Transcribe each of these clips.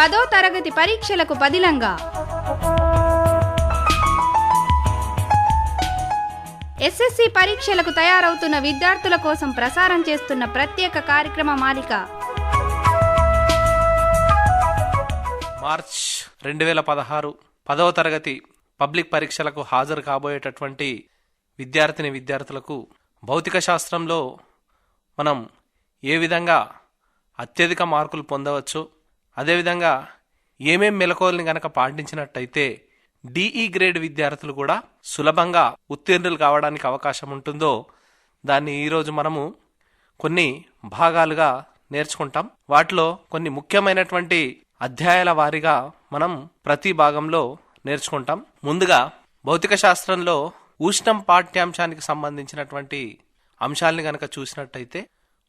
పదో తరగతి పరీక్షలకు పదిలంగా. ఎస్ఎస్సి పరీక్షలకు తయారవుతున్న విద్యార్థుల కోసం ప్రసారం చేస్తున్న ప్రత్యేక కార్యక్రమ మాలిక. మార్చ్ రెండు వేల పదహారు పదవ తరగతి పబ్లిక్ పరీక్షలకు హాజరు కాబోయేటటువంటి విద్యార్థిని విద్యార్థులకు భౌతిక శాస్త్రంలో మనం ఏ విధంగా అత్యధిక మార్కులు పొందవచ్చు అదేవిధంగా ఏమేం మెలకువల్ని గనక పాటించినట్టయితే డిఈ గ్రేడ్ విద్యార్థులు కూడా సులభంగా ఉత్తీర్ణులు కావడానికి అవకాశం ఉంటుందో దాన్ని ఈరోజు మనము కొన్ని భాగాలుగా నేర్చుకుంటాం. వాటిలో కొన్ని ముఖ్యమైనటువంటి అధ్యాయాల వారీగా మనం ప్రతి భాగంలో నేర్చుకుంటాం. ముందుగా భౌతిక శాస్త్రంలో ఉష్ణం పాఠ్యాంశానికి సంబంధించినటువంటి అంశాల్ని గనక చూసినట్టయితే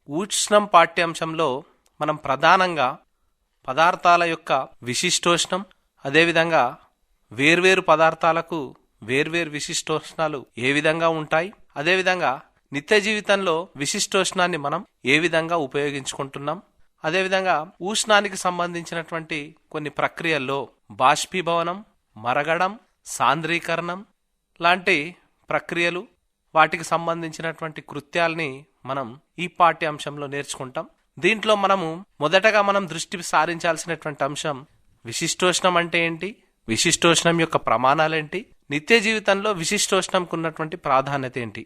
ఉష్ణం పాఠ్యాంశంలో మనం ప్రధానంగా పదార్థాల యొక్క విశిష్టోష్ణం అదేవిధంగా వేర్వేరు పదార్థాలకు వేర్వేరు విశిష్టోష్ణాలు ఏ విధంగా ఉంటాయి అదేవిధంగా నిత్య జీవితంలో విశిష్టోష్ణాన్ని మనం ఏ విధంగా ఉపయోగించుకుంటున్నాం అదేవిధంగా ఉష్ణానికి సంబంధించినటువంటి కొన్ని ప్రక్రియల్లో బాష్పీభవనం మరగడం సాంద్రీకరణం లాంటి ప్రక్రియలు వాటికి సంబంధించినటువంటి కృత్యాల్ని మనం ఈ పాఠ్యాంశంలో నేర్చుకుంటాం. దీంట్లో మనము మొదటగా మనం దృష్టి సారించాల్సినటువంటి అంశం విశిష్టోష్ణం అంటే ఏంటి? విశిష్టోష్ణం యొక్క ప్రమాణాలేంటి? నిత్య జీవితంలో విశిష్టోష్ణంకు ఉన్నటువంటి ప్రాధాన్యత ఏంటి?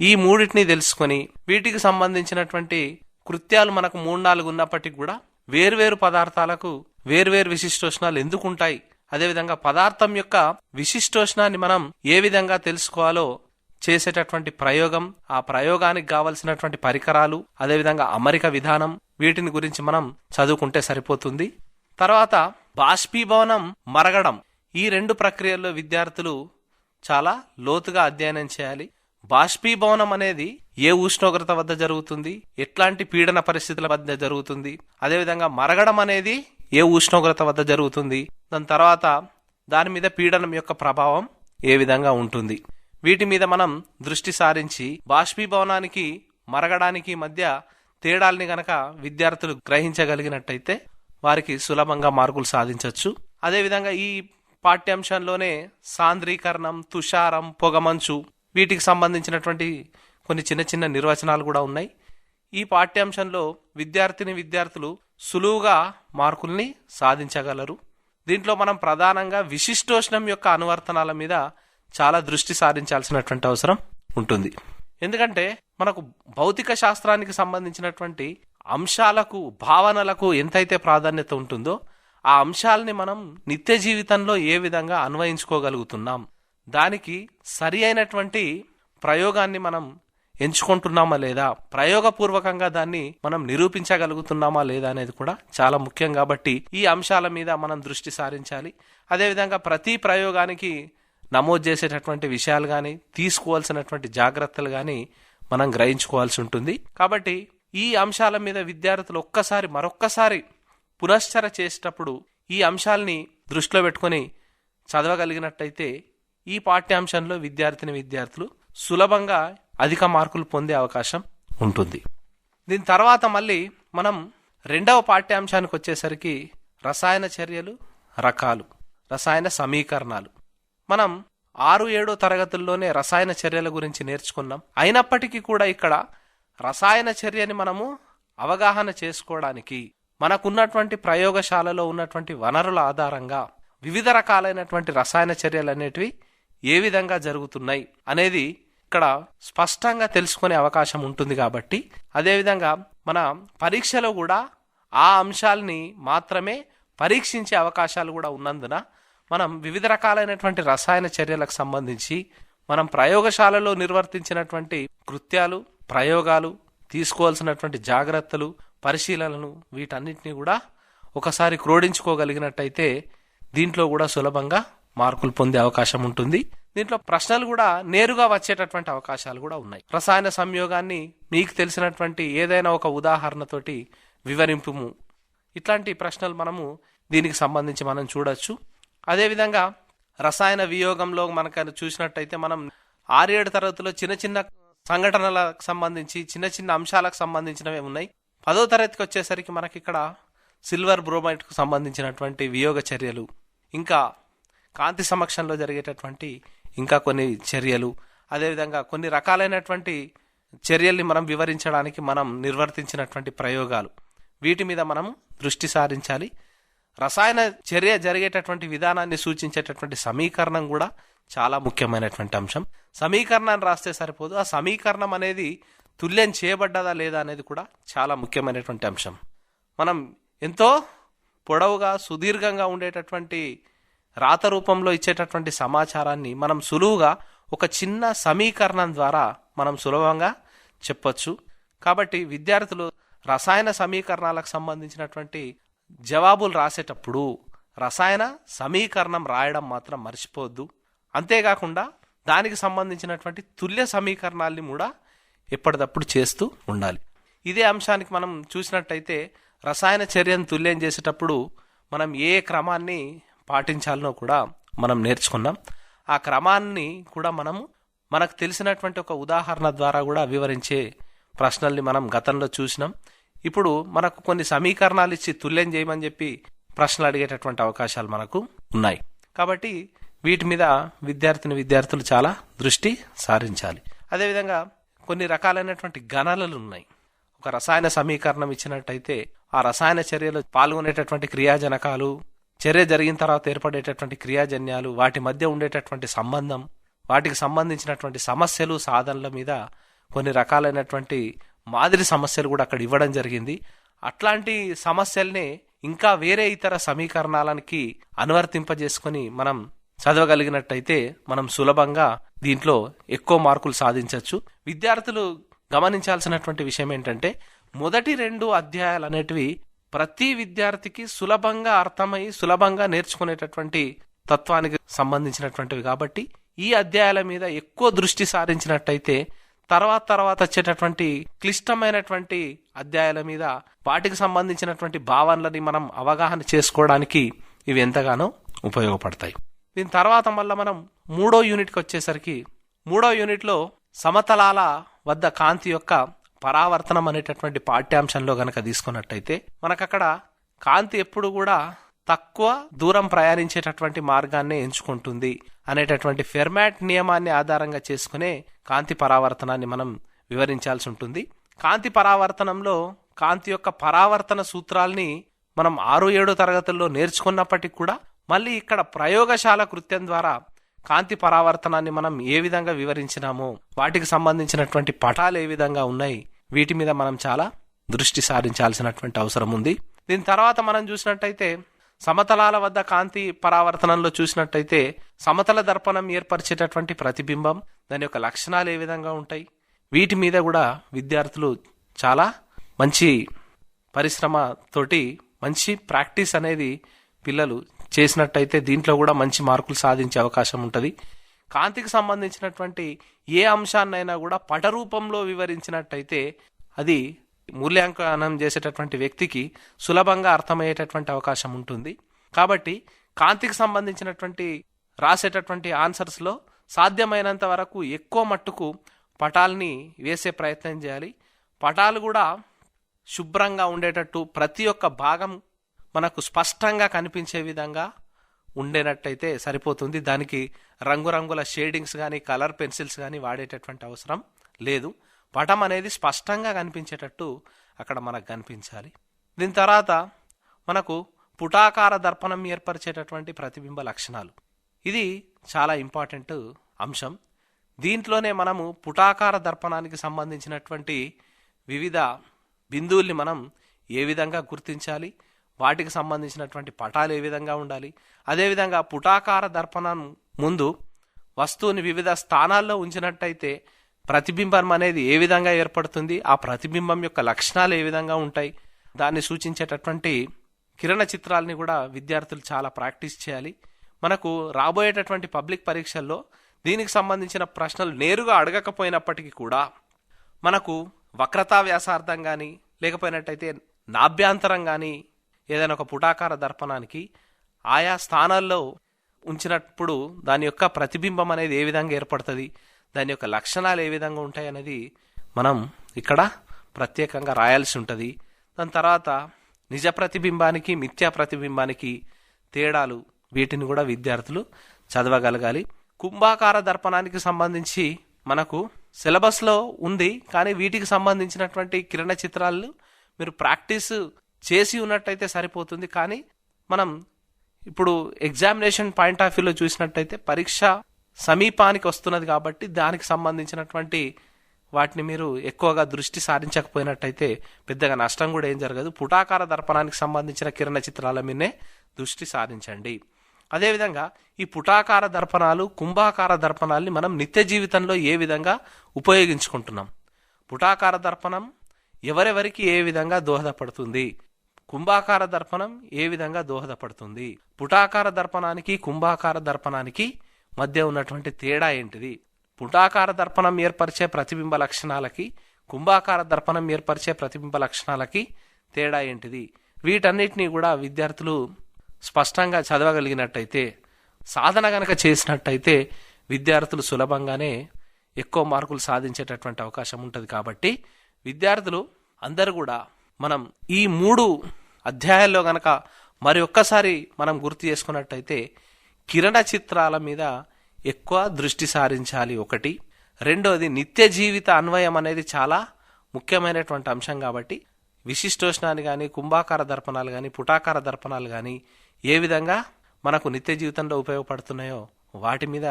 ఈ మూడింటిని తెలుసుకొని వీటికి సంబంధించినటువంటి కృత్యాలు మనకు మూడు నాలుగు ఉన్నప్పటికీ కూడా వేర్వేరు పదార్థాలకు వేర్వేరు విశిష్టోష్ణాలు ఎందుకు ఉంటాయి అదేవిధంగా పదార్థం యొక్క విశిష్టోష్ణాన్ని మనం ఏ విధంగా తెలుసుకోవాలో చేసేటటువంటి ప్రయోగం ఆ ప్రయోగానికి కావలసినటువంటి పరికరాలు అదేవిధంగా అమరిక విధానం వీటిని గురించి మనం చదువుకుంటే సరిపోతుంది. తర్వాత బాష్పీభవనం మరగడం. ఈ రెండు ప్రక్రియల్లో విద్యార్థులు చాలా లోతుగా అధ్యయనం చేయాలి. బాష్పీభవనం అనేది ఏ ఉష్ణోగ్రత వద్ద జరుగుతుంది ఎట్లాంటి పీడన పరిస్థితుల వద్ద జరుగుతుంది అదేవిధంగా మరగడం అనేది ఏ ఉష్ణోగ్రత వద్ద జరుగుతుంది దాని తర్వాత దాని మీద పీడనం యొక్క ప్రభావం ఏ విధంగా ఉంటుంది. వీటి మీద మనం దృష్టి సారించి బాష్పీభవనానికి మరగడానికి మధ్య తేడాల్ని గనక విద్యార్థులు గ్రహించగలిగినట్టయితే వారికి సులభంగా మార్కులు సాధించవచ్చు అదేవిధంగా ఈ పాఠ్యాంశంలోనే సాంద్రీకరణం తుషారం పొగమంచు వీటికి సంబంధించినటువంటి కొన్ని చిన్న చిన్న నిర్వచనాలు కూడా ఉన్నాయి. ఈ పాఠ్యాంశంలో విద్యార్థిని విద్యార్థులు సులువుగా మార్కుల్ని సాధించగలరు. దీంట్లో మనం ప్రధానంగా విశిష్టోష్ణం యొక్క అనువర్తనాల మీద చాలా దృష్టి సారించాల్సినటువంటి అవసరం ఉంటుంది. ఎందుకంటే మనకు భౌతిక శాస్త్రానికి సంబంధించినటువంటి అంశాలకు భావనలకు ఎంతైతే ప్రాధాన్యత ఉంటుందో ఆ అంశాలని మనం నిత్య జీవితంలో ఏ విధంగా అన్వయించుకోగలుగుతున్నాం? దానికి సరి అయినటువంటి ప్రయోగాన్ని మనం ఎంచుకుంటున్నామా లేదా? ప్రయోగపూర్వకంగా దాన్ని మనం నిరూపించగలుగుతున్నామా లేదా అనేది కూడా చాలా ముఖ్యం కాబట్టి ఈ అంశాల మీద మనం దృష్టి సారించాలి. అదేవిధంగా ప్రతి ప్రయోగానికి నమోదు చేసేటటువంటి విషయాలు కానీ తీసుకోవాల్సినటువంటి జాగ్రత్తలు కానీ మనం గ్రహించుకోవాల్సి ఉంటుంది. కాబట్టి ఈ అంశాల మీద విద్యార్థులు ఒక్కసారి మరొక్కసారి పునశ్చర చేసేటప్పుడు ఈ అంశాల్ని దృష్టిలో పెట్టుకొని చదవగలిగినట్టయితే ఈ పాఠ్యాంశంలో విద్యార్థిని విద్యార్థులు సులభంగా అధిక మార్కులు పొందే అవకాశం ఉంటుంది. దీని తర్వాత మళ్ళీ మనం రెండవ పాఠ్యాంశానికి వచ్చేసరికి రసాయన చర్యలు రకాలు రసాయన సమీకరణాలు. మనం ఆరు ఏడో తరగతుల్లోనే రసాయన చర్యల గురించి నేర్చుకున్నాం. అయినప్పటికీ కూడా ఇక్కడ రసాయన చర్యని మనము అవగాహన చేసుకోవడానికి మనకున్నటువంటి ప్రయోగశాలలో ఉన్నటువంటి వనరుల ఆధారంగా వివిధ రకాలైనటువంటి రసాయన చర్యలు అనేటివి ఏ విధంగా జరుగుతున్నాయి అనేది ఇక్కడ స్పష్టంగా తెలుసుకునే అవకాశం ఉంటుంది కాబట్టి అదేవిధంగా మన పరీక్షలో కూడా ఆ అంశాలని మాత్రమే పరీక్షించే అవకాశాలు కూడా ఉన్నందున మనం వివిధ రకాలైనటువంటి రసాయన చర్యలకు సంబంధించి మనం ప్రయోగశాలలో నిర్వర్తించినటువంటి కృత్యాలు ప్రయోగాలు తీసుకోవాల్సినటువంటి జాగ్రత్తలు పరిశీలనలు వీటన్నిటినీ కూడా ఒకసారి క్రోడించుకోగలిగినట్టయితే దీంట్లో కూడా సులభంగా మార్కులు పొందే అవకాశం ఉంటుంది. దీంట్లో ప్రశ్నలు కూడా నేరుగా వచ్చేటటువంటి అవకాశాలు కూడా ఉన్నాయి. రసాయన సంయోగాన్ని మీకు తెలిసినటువంటి ఏదైనా ఒక ఉదాహరణతోటి వివరింపుము. ఇట్లాంటి ప్రశ్నలు మనము దీనికి సంబంధించి మనం చూడొచ్చు. అదేవిధంగా రసాయన వియోగంలో మనకు చూసినట్టయితే మనం ఆరేడు తరగతిలో చిన్న చిన్న సంఘటనలకు సంబంధించి చిన్న చిన్న అంశాలకు సంబంధించినవి ఉన్నాయి. పదో తరగతికి వచ్చేసరికి మనకి ఇక్కడ సిల్వర్ బ్రోమైట్కు సంబంధించినటువంటి వియోగ చర్యలు ఇంకా కాంతి సమక్షంలో జరిగేటటువంటి ఇంకా కొన్ని చర్యలు అదేవిధంగా కొన్ని రకాలైనటువంటి చర్యల్ని మనం వివరించడానికి మనం నిర్వర్తించినటువంటి ప్రయోగాలు. వీటి మీద మనం దృష్టి సారించాలి. రసాయన చర్య జరిగేటటువంటి విధానాన్ని సూచించేటటువంటి సమీకరణం కూడా చాలా ముఖ్యమైనటువంటి అంశం. సమీకరణాన్ని రాస్తే సరిపోదు. ఆ సమీకరణం అనేది తుల్యం చేయబడ్డదా లేదా అనేది కూడా చాలా ముఖ్యమైనటువంటి అంశం. మనం ఎంతో పొడవుగా సుదీర్ఘంగా ఉండేటటువంటి రాత రూపంలో ఇచ్చేటటువంటి సమాచారాన్ని మనం సులువుగా ఒక చిన్న సమీకరణం ద్వారా మనం సులభంగా చెప్పొచ్చు. కాబట్టి విద్యార్థులు రసాయన సమీకరణాలకు సంబంధించినటువంటి జవాబులు రాసేటప్పుడు రసాయన సమీకరణం రాయడం మాత్రం మర్చిపోవద్దు. అంతేకాకుండా దానికి సంబంధించినటువంటి తుల్య సమీకరణాల్ని కూడా ఎప్పటికప్పుడు చేస్తూ ఉండాలి. ఇదే అంశానికి మనం చూసినట్టయితే రసాయన చర్యను తుల్యం చేసేటప్పుడు మనం ఏ క్రమాన్ని పాటించాలనో కూడా మనం నేర్చుకున్నాం. ఆ క్రమాన్ని కూడా మనము మనకు తెలిసినటువంటి ఒక ఉదాహరణ ద్వారా కూడా వివరించే ప్రశ్నల్ని మనం గతంలో చూసినాం. ఇప్పుడు మనకు కొన్ని సమీకరణాలు ఇచ్చి తుల్యం చేయమని చెప్పి ప్రశ్నలు అడిగేటటువంటి అవకాశాలు మనకు ఉన్నాయి. కాబట్టి వీటి మీద విద్యార్థిని విద్యార్థులు చాలా దృష్టి సారించాలి. అదేవిధంగా కొన్ని రకాలైనటువంటి గణనలు ఉన్నాయి. ఒక రసాయన సమీకరణం ఇచ్చినట్టయితే ఆ రసాయన చర్యలో పాల్గొనేటటువంటి క్రియాజనకాలు చర్య జరిగిన తర్వాత ఏర్పడేటటువంటి క్రియాజన్యాలు వాటి మధ్య ఉండేటటువంటి సంబంధం వాటికి సంబంధించినటువంటి సమస్యలు సాధనల మీద కొన్ని రకాలైనటువంటి మాదిరి సమస్యలు కూడా అక్కడ ఇవ్వడం జరిగింది. అట్లాంటి సమస్యల్ని ఇంకా వేరే ఇతర సమీకరణాలకి అనువర్తింపజేసుకొని మనం చదవగలిగినట్టయితే మనం సులభంగా దీంట్లో ఎక్కువ మార్కులు సాధించవచ్చు విద్యార్థులు గమనించాల్సినటువంటి విషయం ఏంటంటే మొదటి రెండు అధ్యాయాలు అనేటివి ప్రతి విద్యార్థికి సులభంగా అర్థమై సులభంగా నేర్చుకునేటటువంటి తత్వానికి సంబంధించినటువంటివి కాబట్టి ఈ అధ్యాయాల మీద ఎక్కువ దృష్టి సారించినట్టయితే తర్వాత తర్వాత వచ్చేటటువంటి క్లిష్టమైనటువంటి అధ్యాయాల మీద వాటికి సంబంధించినటువంటి భావనలని మనం అవగాహన చేసుకోవడానికి ఇవి ఎంతగానో ఉపయోగపడతాయి. దీని తర్వాత మళ్ళీ మనం మూడో యూనిట్కి వచ్చేసరికి మూడో యూనిట్లో సమతలాల వద్ద కాంతి యొక్క పరావర్తనం అనేటటువంటి పాఠ్యాంశంలో గనక తీసుకున్నట్టయితే మనకక్కడ కాంతి ఎప్పుడు కూడా తక్కువ దూరం ప్రయాణించేటటువంటి మార్గాన్ని ఎంచుకుంటుంది. అనేటటువంటి ఫెర్మాట్ నియమాన్ని ఆధారంగా చేసుకునే కాంతి పరావర్తనాన్ని మనం వివరించాల్సి ఉంటుంది. కాంతి పరావర్తనంలో కాంతి యొక్క పరావర్తన సూత్రాల్ని మనం ఆరు ఏడు తరగతుల్లో నేర్చుకున్నప్పటికీ కూడా మళ్ళీ ఇక్కడ ప్రయోగశాల కృత్యం ద్వారా కాంతి పరావర్తనాన్ని మనం ఏ విధంగా వివరించినామో వాటికి సంబంధించినటువంటి పటాలు ఏ విధంగా ఉన్నాయి వీటి మీద మనం చాలా దృష్టి సారించాల్సినటువంటి అవసరం ఉంది. దీని తర్వాత మనం చూసినట్టయితే సమతలాల వద్ద కాంతి పరావర్తనంలో చూసినట్టయితే సమతల దర్పణం ఏర్పరిచేటటువంటి ప్రతిబింబం దాని యొక్క లక్షణాలు ఏ విధంగా ఉంటాయి? వీటి మీద కూడా విద్యార్థులు చాలా మంచి పరిశ్రమ తోటి మంచి ప్రాక్టీస్ అనేది పిల్లలు చేసినట్టయితే దీంట్లో కూడా మంచి మార్కులు సాధించే అవకాశం ఉంటుంది. కాంతికి సంబంధించినటువంటి ఏ అంశాన్నైనా కూడా పట రూపంలో వివరించినట్టయితే అది మూల్యాంకనం చేసేటటువంటి వ్యక్తికి సులభంగా అర్థమయ్యేటటువంటి అవకాశం ఉంటుంది. కాబట్టి కాంతికి సంబంధించినటువంటి రాసేటటువంటి ఆన్సర్స్లో సాధ్యమైనంత వరకు ఎక్కువ మట్టుకు పటాల్ని వేసే ప్రయత్నం చేయాలి. పటాలు కూడా శుభ్రంగా ఉండేటట్టు ప్రతి ఒక్క భాగం మనకు స్పష్టంగా కనిపించే విధంగా ఉండేటట్టయితే సరిపోతుంది. దానికి రంగురంగుల షేడింగ్స్ కానీ కలర్ పెన్సిల్స్ కానీ వాడేటటువంటి అవసరం లేదు. పటం అనేది స్పష్టంగా కనిపించేటట్టు అక్కడ మనకు కనిపించాలి. దీని తర్వాత మనకు పుటాకార దర్పణం ఏర్పరిచేటటువంటి ప్రతిబింబ లక్షణాలు. ఇది చాలా ఇంపార్టెంట్ అంశం. దీంట్లోనే మనము పుటాకార దర్పణానికి సంబంధించినటువంటి వివిధ బిందువుల్ని మనం ఏ విధంగా గుర్తించాలి వాటికి సంబంధించినటువంటి పటాలు ఏ విధంగా ఉండాలి. అదేవిధంగా పుటాకార దర్పణం ముందు వస్తువుని వివిధ స్థానాల్లో ఉంచినట్టయితే ప్రతిబింబం అనేది ఏ విధంగా ఏర్పడుతుంది? ఆ ప్రతిబింబం యొక్క లక్షణాలు ఏ విధంగా ఉంటాయి? దాన్ని సూచించేటటువంటి కిరణ చిత్రాలని కూడా విద్యార్థులు చాలా ప్రాక్టీస్ చేయాలి. మనకు రాబోయేటటువంటి పబ్లిక్ పరీక్షల్లో దీనికి సంబంధించిన ప్రశ్నలు నేరుగా అడగకపోయినప్పటికీ కూడా మనకు వక్రతా వ్యాసార్థం కానీ లేకపోయినట్టయితే నాభ్యాంతరం కానీ ఏదైనా ఒక పుటాకార దర్పణానికి ఆయా స్థానాల్లో ఉంచినప్పుడు దాని యొక్క ప్రతిబింబం అనేది ఏ విధంగా ఏర్పడుతుంది? దాని యొక్క లక్షణాలు ఏ విధంగా ఉంటాయి అనేది మనం ఇక్కడ ప్రత్యేకంగా రాయాల్సి ఉంటుంది. దాని తర్వాత నిజ ప్రతిబింబానికి మిథ్యా ప్రతిబింబానికి తేడాలు వీటిని కూడా విద్యార్థులు చదవగలగాలి. కుంభాకార దర్పణానికి సంబంధించి మనకు సిలబస్లో ఉంది కానీ వీటికి సంబంధించినటువంటి కిరణ చిత్రాలు మీరు ప్రాక్టీస్ చేసి ఉన్నట్టయితే సరిపోతుంది. కానీ మనం ఇప్పుడు ఎగ్జామినేషన్ పాయింట్ ఆఫ్ వ్యూలో చూసినట్టయితే పరీక్ష సమీపానికి వస్తున్నది కాబట్టి దానికి సంబంధించినటువంటి వాటిని మీరు ఎక్కువగా దృష్టి సారించకపోయినట్టయితే పెద్దగా నష్టం కూడా ఏం జరగదు. పుటాకార దర్పణానికి సంబంధించిన కిరణ చిత్రాల మీదనే దృష్టి సారించండి. అదేవిధంగా ఈ పుటాకార దర్పణాలు కుంభాకార దర్పణాలని మనం నిత్య జీవితంలో ఏ విధంగా ఉపయోగించుకుంటున్నాం? పుటాకార దర్పణం ఎవరెవరికి ఏ విధంగా దోహదపడుతుంది? కుంభాకార దర్పణం ఏ విధంగా దోహదపడుతుంది? పుటాకార దర్పణానికి కుంభాకార దర్పణానికి మధ్య ఉన్నటువంటి తేడా ఏంటిది? పుటాకార దర్పణం ఏర్పరిచే ప్రతిబింబ లక్షణాలకి కుంభాకార దర్పణం ఏర్పరిచే ప్రతిబింబ లక్షణాలకి తేడా ఏంటిది? వీటన్నిటినీ కూడా విద్యార్థులు స్పష్టంగా చదవగలిగినట్టయితే సాధన గనక చేసినట్టయితే విద్యార్థులు సులభంగానే ఎక్కువ మార్కులు సాధించేటటువంటి అవకాశం ఉంటుంది కాబట్టి విద్యార్థులు అందరూ కూడా మనం ఈ మూడు అధ్యాయాల్లో గనక మరి ఒక్కసారి మనం గుర్తు చేసుకున్నట్టయితే కిరణ చిత్రాల మీద ఎక్కువ దృష్టి సారించాలి ఒకటి. రెండోది నిత్య జీవిత అన్వయం అనేది చాలా ముఖ్యమైనటువంటి అంశం కాబట్టి విశిష్టోష్ణాన్ని కానీ కుంభాకార దర్పణాలు కానీ పుటాకార దర్పణాలు కానీ ఏ విధంగా మనకు నిత్య జీవితంలో ఉపయోగపడుతున్నాయో వాటి మీద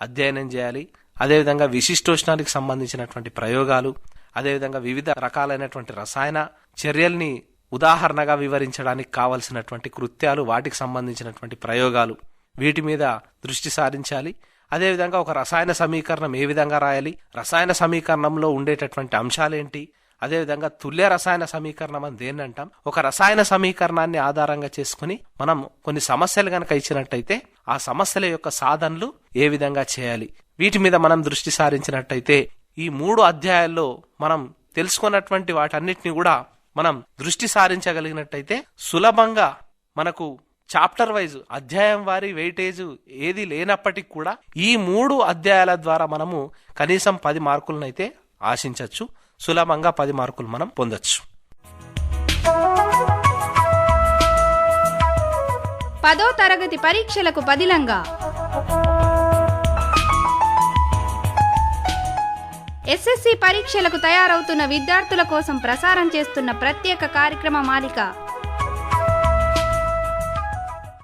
అధ్యయనం చేయాలి. అదేవిధంగా విశిష్టోష్ణానికి సంబంధించినటువంటి ప్రయోగాలు అదేవిధంగా వివిధ రకాలైనటువంటి రసాయన చర్యల్ని ఉదాహరణగా వివరించడానికి కావలసినటువంటి కృత్యాలు వాటికి సంబంధించినటువంటి ప్రయోగాలు. వీటి మీద దృష్టి సారించాలి. అదేవిధంగా ఒక రసాయన సమీకరణం ఏ విధంగా రాయాలి? రసాయన సమీకరణంలో ఉండేటటువంటి అంశాలేంటి? అదేవిధంగా తుల్య రసాయన సమీకరణం అని దేన్ని అంటాం? ఒక రసాయన సమీకరణాన్ని ఆధారంగా చేసుకుని మనం కొన్ని సమస్యలు గనక ఇచ్చినట్టయితే ఆ సమస్యల యొక్క సాధనలు ఏ విధంగా చేయాలి? వీటి మీద మనం దృష్టి సారించినట్టయితే ఈ మూడు అధ్యాయాల్లో మనం తెలుసుకున్నటువంటి వాటన్నిటిని కూడా మనం దృష్టి సారించగలిగినట్టయితే సులభంగా మనకు చాప్టర్ వైజ్ అధ్యాయం వారి వెయిటేజ్ ఏది లేనప్పటికీ కూడా ఈ మూడు అధ్యాయాల ద్వారా మనము కనీసం పది మార్కులనైతే ఆశించవచ్చు. సులభంగా పది మార్కులు మనం పొందొచ్చు. పదో తరగతి పరీక్షలకు బదిలంగా. ఎస్ఎస్సి పరీక్షలకు తయారవుతున్న విద్యార్థుల కోసం ప్రసారం చేస్తున్న ప్రత్యేక కార్యక్రమ మాలిక.